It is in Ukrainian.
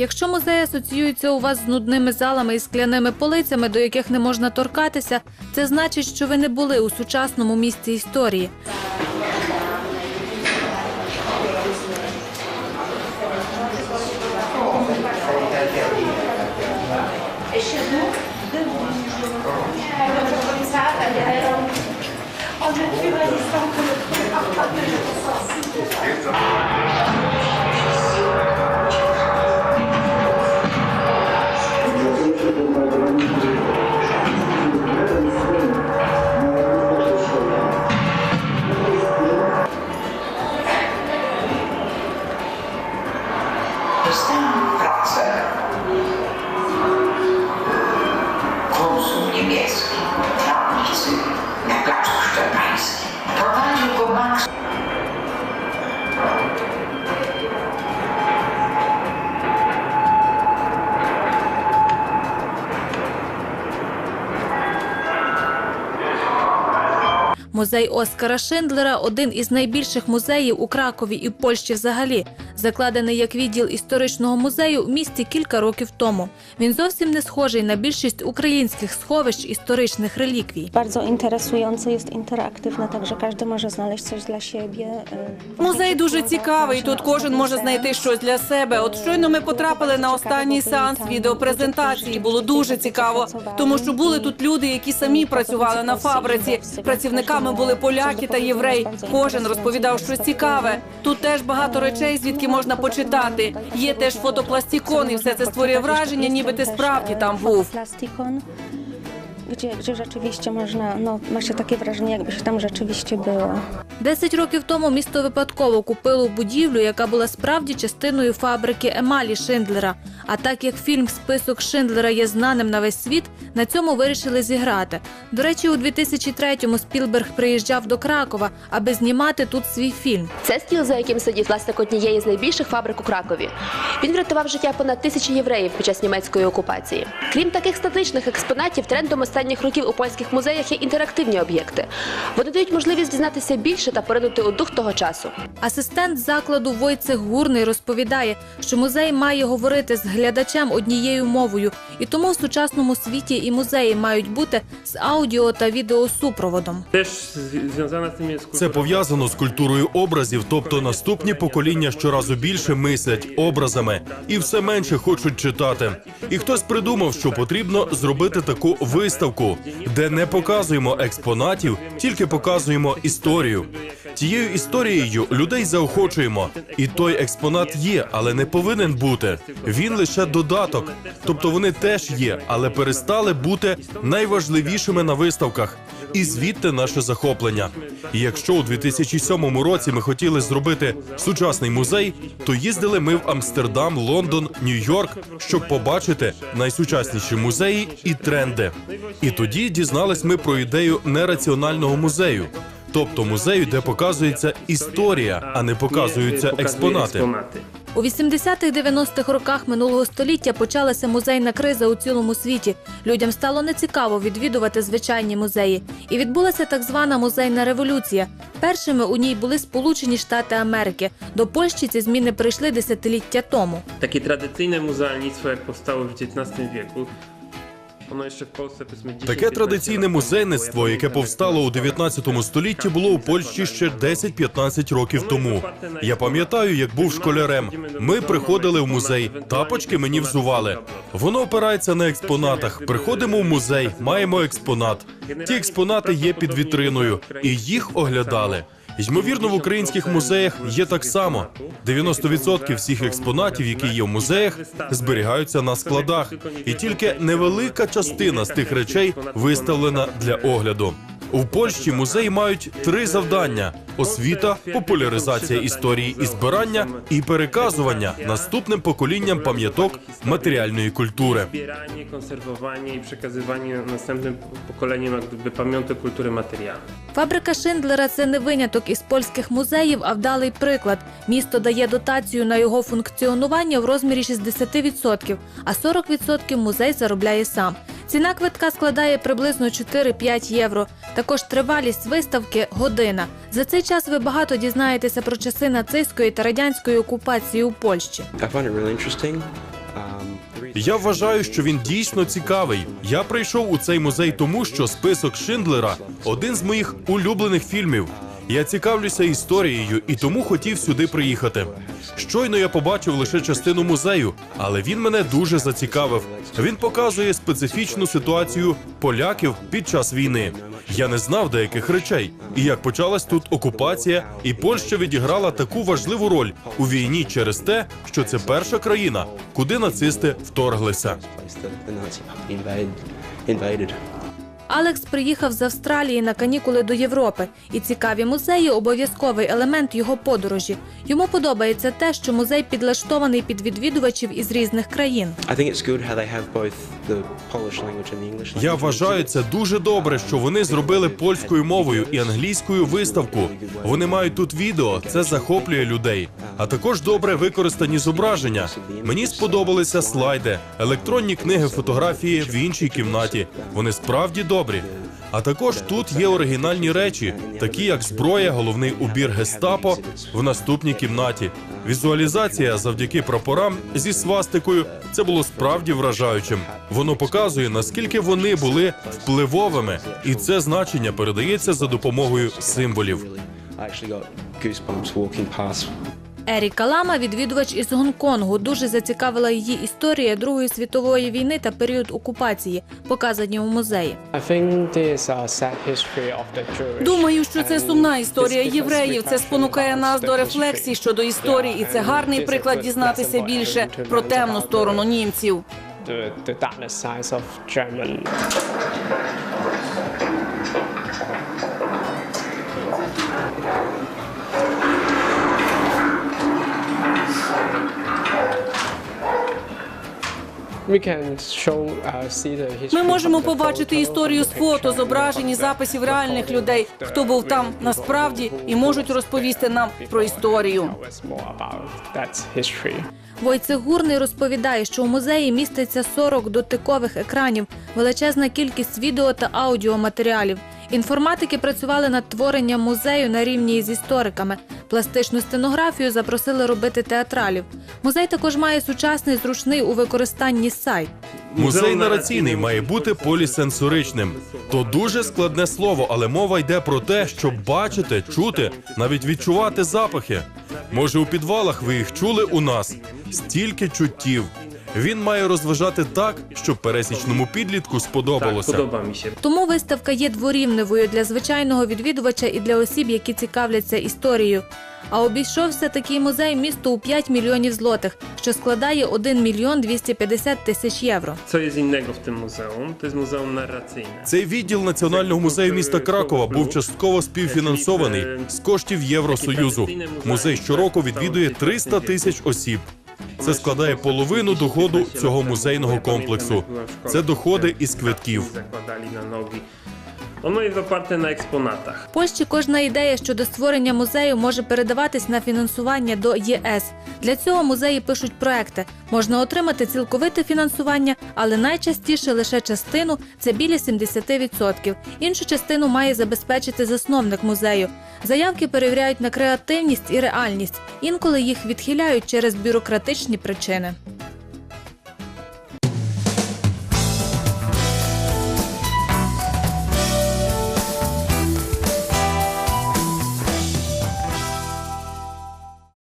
Якщо музей асоціюється у вас з нудними залами і скляними полицями, до яких не можна торкатися, це значить, що ви не були у сучасному місці історії. Музей Оскара Шиндлера один із найбільших музеїв у Кракові і Польщі взагалі. Закладений як відділ історичного музею в місті кілька років тому. Він зовсім не схожий на більшість українських сховищ історичних реліквій. Bardzo interesujący, jest interaktywny, także każdy może znaleźć coś dla siebie. y, Музей дуже цікавий. Тут кожен може знайти щось для себе. От щойно ми потрапили на останній сеанс відеопрезентації. Було дуже цікаво, тому що були тут люди, які самі працювали на фабриці. Працівниками були поляки та євреї. Кожен розповідав щось цікаве. Тут теж багато речей, звідки можна почитати. Є теж фотопластикон, і все це створює враження, ніби ти справді там був. Gdzie rzeczywiście można, no ma się takie wrażenie, jakby się tam rzeczywiście było. Десять років тому місто випадково купило будівлю, яка була справді частиною фабрики Емалі Шиндлера. А так як фільм Список Шиндлера є знаним на весь світ, на цьому вирішили зіграти. До речі, у 2003-му Спілберг приїжджав до Кракова, аби знімати тут свій фільм. Це стіл, за яким сидів власник однієї з найбільших фабрик у Кракові. Він врятував життя понад тисячі євреїв під час німецької окупації. Крім таких статичних експонатів, трендом останніх років у польських музеях є інтерактивні об'єкти. Вони дають можливість дізнатися більше та поринути у дух того часу. Асистент закладу Войцех Гурний розповідає, що музей має говорити з глядачем однією мовою, і тому в сучасному світі і музеї мають бути з аудіо та відеосупроводом. Це пов'язано з культурою образів, тобто наступні покоління щоразу більше мислять образами і все менше хочуть читати. І хтось придумав, що потрібно зробити таку виставку, де не показуємо експонатів, тільки показуємо історію. Тією історією людей заохочуємо, і той експонат є, але не повинен бути. Він лише додаток, тобто вони теж є, але перестали бути найважливішими на виставках. І звідти наше захоплення. І якщо у 2007 році ми хотіли зробити сучасний музей, то їздили ми в Амстердам, Лондон, Нью-Йорк, щоб побачити найсучасніші музеї і тренди. І тоді дізнались ми про ідею нераціонального музею, тобто музею, де показується історія, а не показуються експонати. У 80-х-90-х роках минулого століття почалася музейна криза у цілому світі. Людям стало нецікаво відвідувати звичайні музеї. І відбулася так звана музейна революція. Першими у ній були Сполучені Штати Америки. До Польщі ці зміни прийшли десятиліття тому. Takie tradycyjne muzealnictwo, jak powstało w XIX wieku, Таке традиційне музейництво, яке повстало у 19 столітті, було у Польщі ще 10-15 років тому. Я пам'ятаю, як був школярем. Ми приходили в музей, тапочки мені взували. Воно опирається на експонатах. Приходимо в музей, маємо експонат. Ті експонати є під вітриною, і їх оглядали. Ймовірно, в українських музеях є так само. 90% всіх експонатів, які є в музеях, зберігаються на складах, і тільки невелика частина з тих речей виставлена для огляду. У Польщі музеї мають три завдання: освіта, популяризація історії і збирання і переказування наступним поколінням пам'яток матеріальної культури. Konserwowanie i przekazywanie następnym pokoleniom jak gdyby pamiątek kultury. Фабрика Шиндлера це не виняток із польських музеїв, а вдалий приклад. Місто дає дотацію на його функціонування в розмірі 60%, а 40% музей заробляє сам. Ціна квитка складає приблизно 4-5 євро. Також тривалість виставки година. За цей час ви багато дізнаєтеся про часи нацистської та радянської окупації у Польщі. Interesting. Я вважаю, що він дійсно цікавий. Я прийшов у цей музей тому, що список Шиндлера один з моїх улюблених фільмів. Я цікавлюся історією і тому хотів сюди приїхати. Щойно я побачив лише частину музею, але він мене дуже зацікавив. Він показує специфічну ситуацію поляків під час війни. Я не знав деяких речей, і як почалась тут окупація, і Польща відіграла таку важливу роль у війні через те, що це перша країна, куди нацисти вторглися. Алекс приїхав з Австралії на канікули до Європи, і цікаві музеї обов'язковий елемент його подорожі. Йому подобається те, що музей підлаштований під відвідувачів із різних країн. I think it's good how they have Я вважаю це дуже добре, що вони зробили польською мовою і англійською виставку. Вони мають тут відео, це захоплює людей. А також добре використані зображення. Мені сподобалися слайди, електронні книги, фотографії в іншій кімнаті. Вони справді добрі. А також тут є оригінальні речі, такі як зброя, головний убір гестапо в наступній кімнаті. Візуалізація завдяки прапорам зі свастикою це було справді вражаючим. Воно показує наскільки вони були впливовими, і це значення передається за допомогою символів. I actually got goosebumps walking past Еріка Лама, відвідувач із Гонконгу, дуже зацікавила її історія Другої світової війни та період окупації, показані у музеї. Думаю, що це сумна історія євреїв. Це спонукає нас до рефлексії щодо історії, і це гарний приклад дізнатися більше про темну сторону німців. Ми можемо побачити історію з фото, зображень і записів реальних людей, хто був там насправді, і можуть розповісти нам про історію. Войцех Гурний розповідає, що у музеї міститься 40 дотикових екранів, величезна кількість відео та аудіоматеріалів. Інформатики працювали над творенням музею на рівні з істориками. Пластичну стенографію запросили робити театралів. Музей також має сучасний зручний у використанні сайт. Музей нараційний має бути полісенсоричним. То дуже складне слово, але мова йде про те, щоб бачити, чути, навіть відчувати запахи. Може, у підвалах ви їх чули у нас? Стільки чуттів. Він має розважати так, щоб пересічному підлітку сподобалося. się. Тому виставка є дворівневою для звичайного відвідувача і для осіб, які цікавляться історією. А обійшовся такий музей місту у 5 мільйонів злотих, що складає 1 мільйон 250 тисяч євро. Jest innego w tym muzeum? To jest muzeum narracyjne. Цей відділ Національного музею міста Кракова був частково співфінансований з коштів Євросоюзу. Музей щороку відвідує 300 тисяч осіб. Це складає половину доходу цього музейного комплексу. Це доходи із квитків. Ono jest oparte na eksponatach. В Польщі кожна ідея щодо створення музею може передаватись на фінансування до ЄС. Для цього музеї пишуть проекти. Можна отримати цілковите фінансування, але найчастіше лише частину це біля 70%. Іншу частину має забезпечити засновник музею. Заявки перевіряють на креативність і реальність. Інколи їх відхиляють через бюрократичні причини.